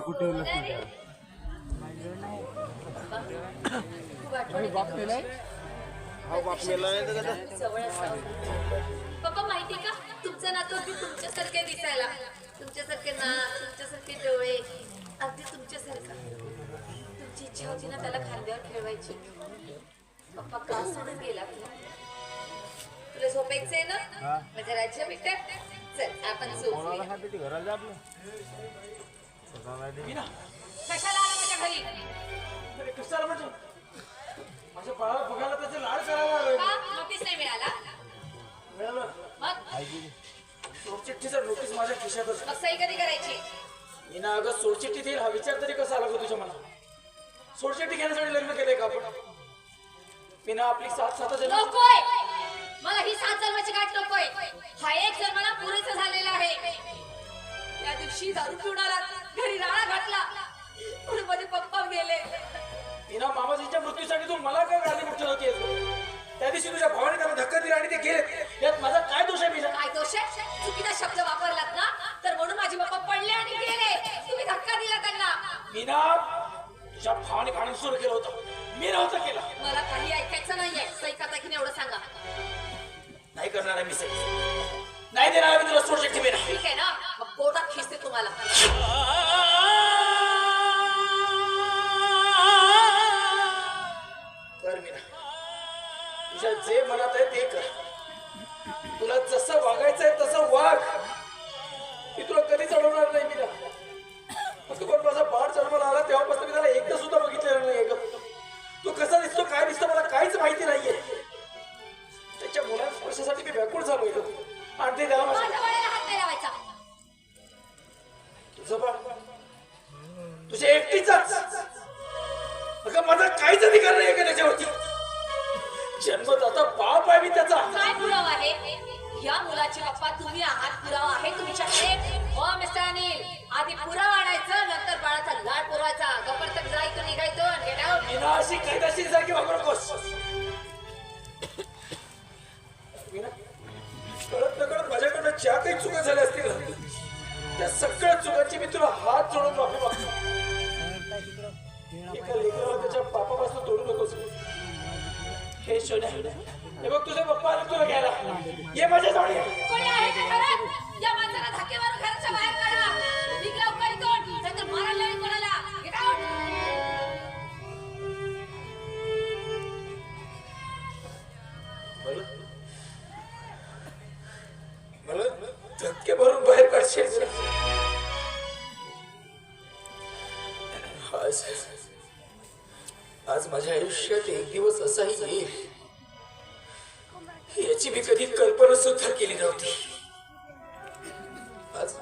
कुठे पप्पा माहिती का? तुमचं नातू अगदी तुमच्यासारखे दिसायला. तुमच्यासारखे नाक तुमच्यासारखे डोळे अगदी तुमच्यासारखं. तुमची इच्छा होती ना त्याला खांद्यावर खेळवायची. पप्पा का सोडून गेला तुला झोपायचंय ना? माझ्या राज्य मित्र चल आपण झोपूया. कशाला आला माझ्या घरी? अरे कशाला म्हणजे? माझ्या बाळाला बघायला त्याचे लाड करायला आलोय. का? नोटीस नाही मिळाला? मिळालं. मग? सोडचिठ्ठीचा नोटीस माझ्या खिशातच. मग सही कधी करायची? मी ना अगं सोडचिठ्ठी देईल. हा विचार तरी कसा आला गं तुझ्या मनात? सोडचिठ्ठी घेण्यासाठी लग्न केलंय का आपण? मी ना आपली साथ साथ जन्म नकोय! मला ही सात जन्माची गाठ नकोय. हा एक जन्माला पुरेसा झालेला आहे. त्या दिवशी दारू पिऊन आला. घरी राळा घातला. म्हणून माझे पप्पा गेले. मी ना मामाजीच्या मृत्यूसाठी तू मला काय गाडी मोठी होती त्या दिवशी तुझ्या भावाने त्याला धक्का दिला आणि ते गेले. यात माझा काय दोष आहे मी काय दोष आहे? चुकीचा शब्द वापरलात ना? तर म्हणून माझे पप्पा पडले आणि गेले. तुम्ही धक्का दिला त्यांना. मी ना तुझ्या भावाने गाणं सुरू केलं होतं. मी नव्हतं केलं. मला काही ऐकायचं नाहीये. सही करता की नाही एवढं सांगा. नाही करणार आहे मी सही नाही देणार आहे मी तुला सोडचिठ्ठी मी नाही ठीक आहे ना? खिचते तुम्हाला. तुझ्या जे मनात आहे ते कर. तुला जसं वागायचं आहे तसं वाग. मी तुला कधी चढवणार नाही मी फक्त पण माझा बाळ जन्माला आला तेव्हापासून मी त्याला एकदा सुद्धा बघितलेलं नाही तो कसा दिसतो काय दिसतो मला काहीच माहिती नाहीये. त्याच्या मुलां स्पर्शासाठी मी व्याकुळ झालोय ग. आणि ते त्याला माझ्या तुझ्या एकटीचाच. अगं माझा काहीच अधिकार नाही का त्याच्यावरती? जन्मदाता बाप आहे मी त्याचा. काय पुरावा आहे? या मुलाचे पप्पा तुम्ही आहात पुरावा आहे तुमच्याकडे? हो मिस्टर अनिल. आधी पुरावा आणायचं नंतर बाळाचा लाड पुरवायचा. गप्पर जायचं निघायचं गेट आउट मीना अशी कैदाशी सारखी वागू नकोस. हे बघ तुझे पप्पा आले तुला घ्यायला ये माझ्या जवळ ये. कोणी आहे का घरात? या माणसाला धक्के मारून घराच्या बाहेर काढा. निघ लवकर इथून नाहीतर मारायला लावीन कोणाला. गेट आउट मला मला धक्के भरून बाहेर काढशील. आज आज माझ्या आयुष्यात एक दिवस असाही येईल. याची मी कधी कल्पना सुद्धा केली नव्हती. आज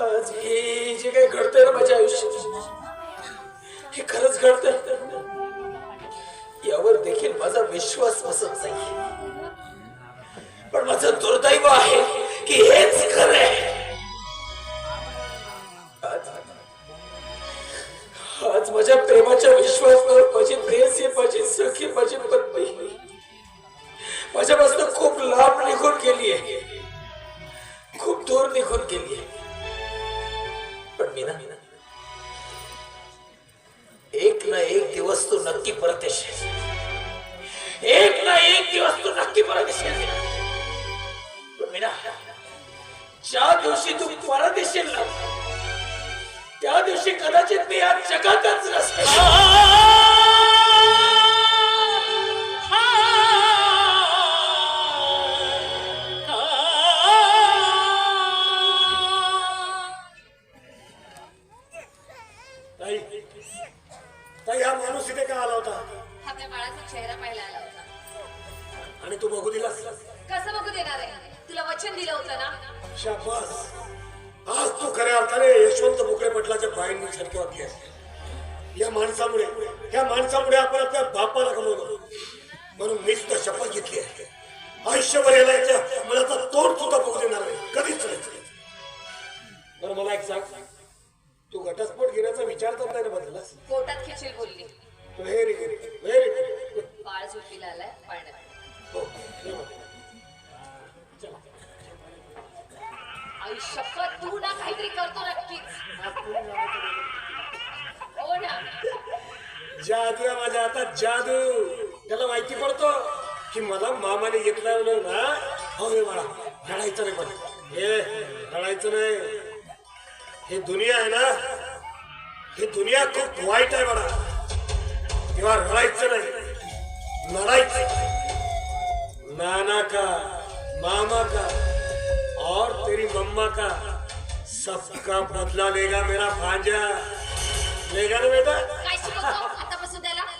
आज हे जे काही घडतंय ना माझ्या आयुष्यात हे खरंच घडत यावर देखील माझा विश्वास बसत नाही पण माझं दुर्दैव आहे की हेच खरं आहे दिवस तू नक्की परत येशील. एक ना एक दिवस तू नक्की परत येशील. पण मीना ज्या दिवशी तू परत येशील ना त्या दिवशी कदाचित मी या जगातच नसेल ताई हा माणूस इथे का आला होता? आपल्या बाळाचा चेहरा पाहायला आला होता. आणि तू बघू दिलास? कसं बघू देणार आहे? तुला वचन दिलं होतं ना? शाबास आज तू खऱ्या अर्थाने यशवंत बोकडे पटलाच्या बाईंनी आहे या माणसामुळे या माणसामुळे आपण आपल्या बापाला गमवलं. म्हणून मी सुद्धा शपथ घेतली आहे. आयुष्यभर याला याच्या मनाचा तोड सुद्धा बघू देणार नाही. कधीच नाही. बरं मला एक सांग. तू घटस्फोट घेण्याचा विचार तर नाही बदललास पोटात खेचील बोलली. व्हेरी व्हेरी व्हेरी बाळ झोपीला आलाय पाण्यात हो, आई शपथ तू ना काहीतरी करतो नक्कीच. हो ना. जादू आहे माझ्या हातात जादू. त्याला माहिती पडतो की मला मामाने घेतला ना हो रे मला रडायचं नाही पण हे रडायचं नाही. हे दुनिया आहे ना ही दुनिया खूप वाईट आहे बरा किंवा रडायचं नाही लढायचं नाना का मामा का और तेरी मम्मा का सबका बदला लेगा मेरा भांजा. लेगा ना बेटा?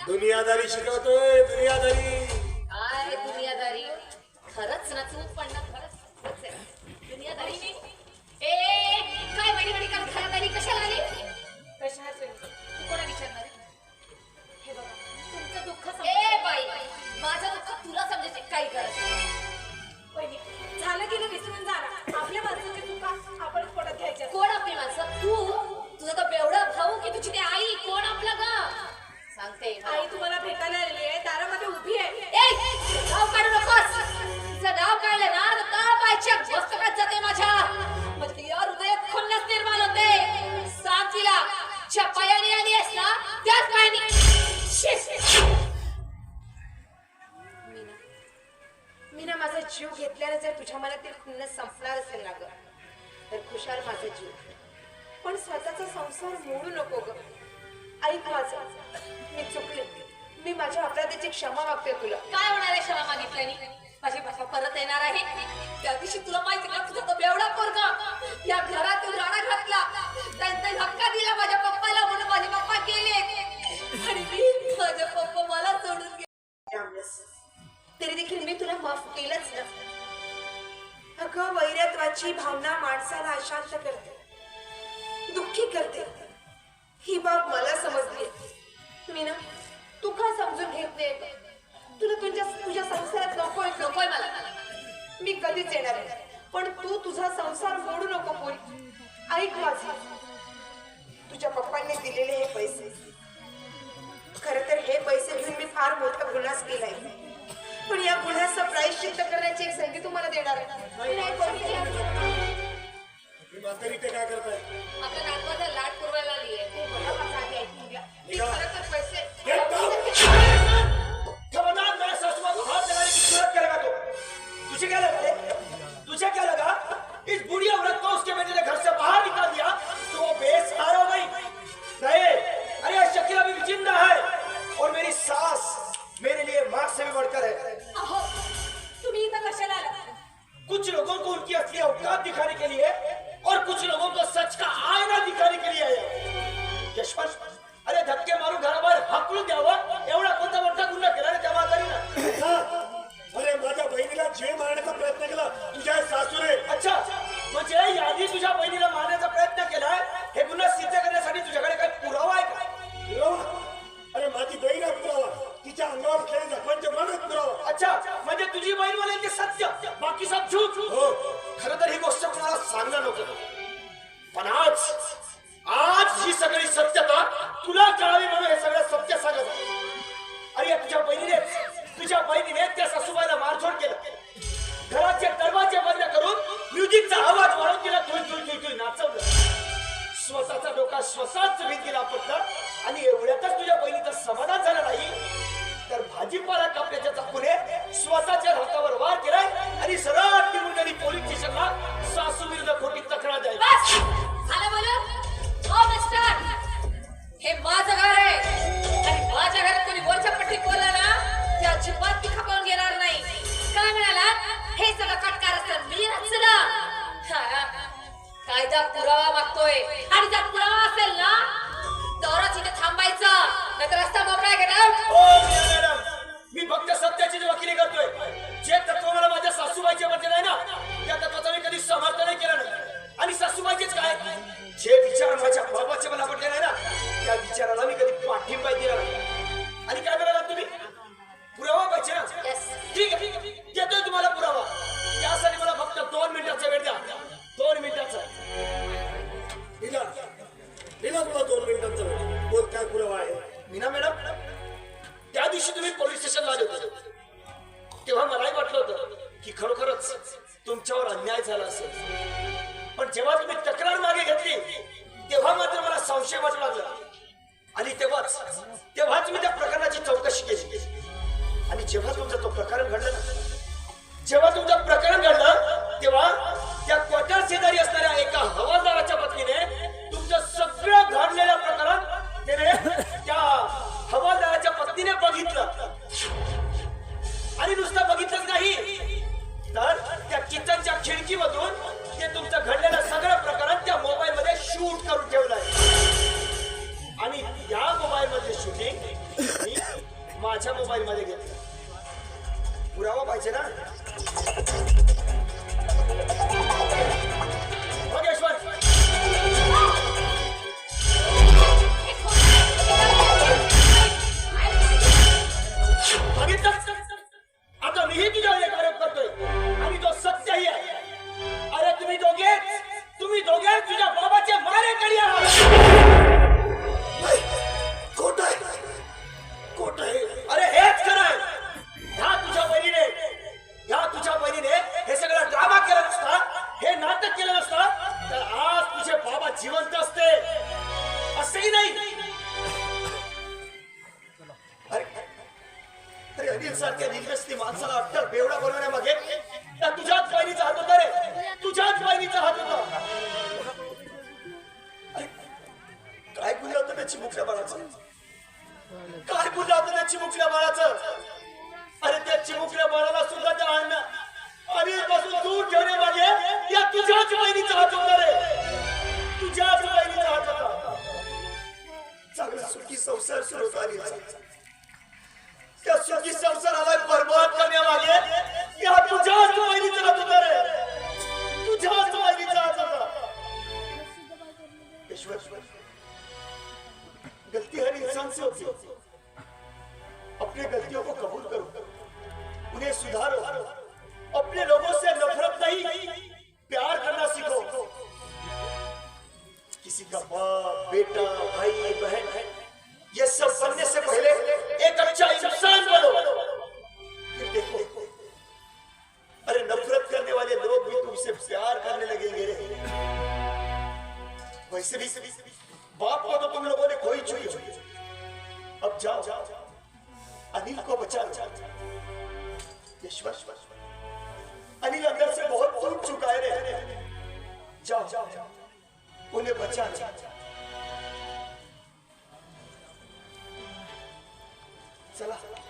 दुनियादारी शिकवतोय दुनियादारी. दुनियादारी? खरंच ना तू त्याच गायनी मीना. मीना माझा जीव घेतल्याने जर तुझ्या मनातील खुन्न संपणार असेल ना ग तर खुशाल माझा जीव. पण स्वतःचा संसार मोडू नको ग. ऐक माझं. मी चुकले. मी माझ्या अपराधीची क्षमा मागते तुला. काय होणार आहे क्षमा मागितल्याने? माझी भाषा परत येणार आहे. त्या दिवशी तुला माहिती का? तुझा तो बेवडा पोरगा दुःखाची भावना माणसाला अशांत करते. दुःखी करते. ही बाब मला समजली मी ना तू का समजून घेतले तुला तुझ्या तुझ्या संसारात नकोय नकोय मला. मी कधीच येणार आहे पण तू तुझा संसार मोडू नको बोल ऐक माझी. तुझ्या पप्पांनी दिलेले हे पैसे. खर तर हे पैसे घेऊन मी फार मोठा गुन्हाच केलाय पण या गुन्ह्याचा प्रायश्चित्त करण्याची एक संधी तुम्हाला देणार आहे काय करताय? आता नातवाचा लाट पुरवायला आली आहे. खरं तर पैसे म्हणून हे सगळं सत्य सांगत अरे तुझ्या बहिणीनेच तुझ्या बहिणीने त्या सासूबाईला मारझोड केलं. घराचे दरवाजे बंद करून म्युझिकचा आवाज वाढवून तिला थोडी थोडी थोडी नाचवलं. स्वतःचा डोका स्वतःच भिंतीला पडलं आणि एवढ्यातच तुझ्या बहिणीचं समाधान झालं नाही. तर भाजीपाला कापण्याच्या चाकूने स्वतःच्या हातावर वार केलाय आणि सरळ निवडून पोलीस स्टेशनला सासू विरुद्ध खोटी तक्रार द्यायची माझ्या बाबाच्या मला पडले नाही ना त्या विचाराला मी संशय वाटू लागला आणि तेव्हाच तेव्हाच मी त्या प्रकरणाची चौकशी केली. आणि जेव्हा तुमचा तो प्रकरण घडलं ना जेव्हा तुमचं प्रकरण घडलं तेव्हा त्या क्वार्टर शेजारी असणाऱ्या एका हवालदाराच्या पत्नीने तुमचं सगळं घडलेलं प्रकरण त्याने त्या हवालदाराच्या पत्नीने बघितलं. आणि नुसतं बघितलंच नाही. तर त्या किचनच्या खिडकीमधून 終わりまで वैसे भी बाप को तो तुम लोगों ने कोई छुई अब जाओ। जाओ अनिल को बचा ईश्वर अनिल अंदर से बहुत टूट चुका है जाओ जाओ। उन्हें बचा चला।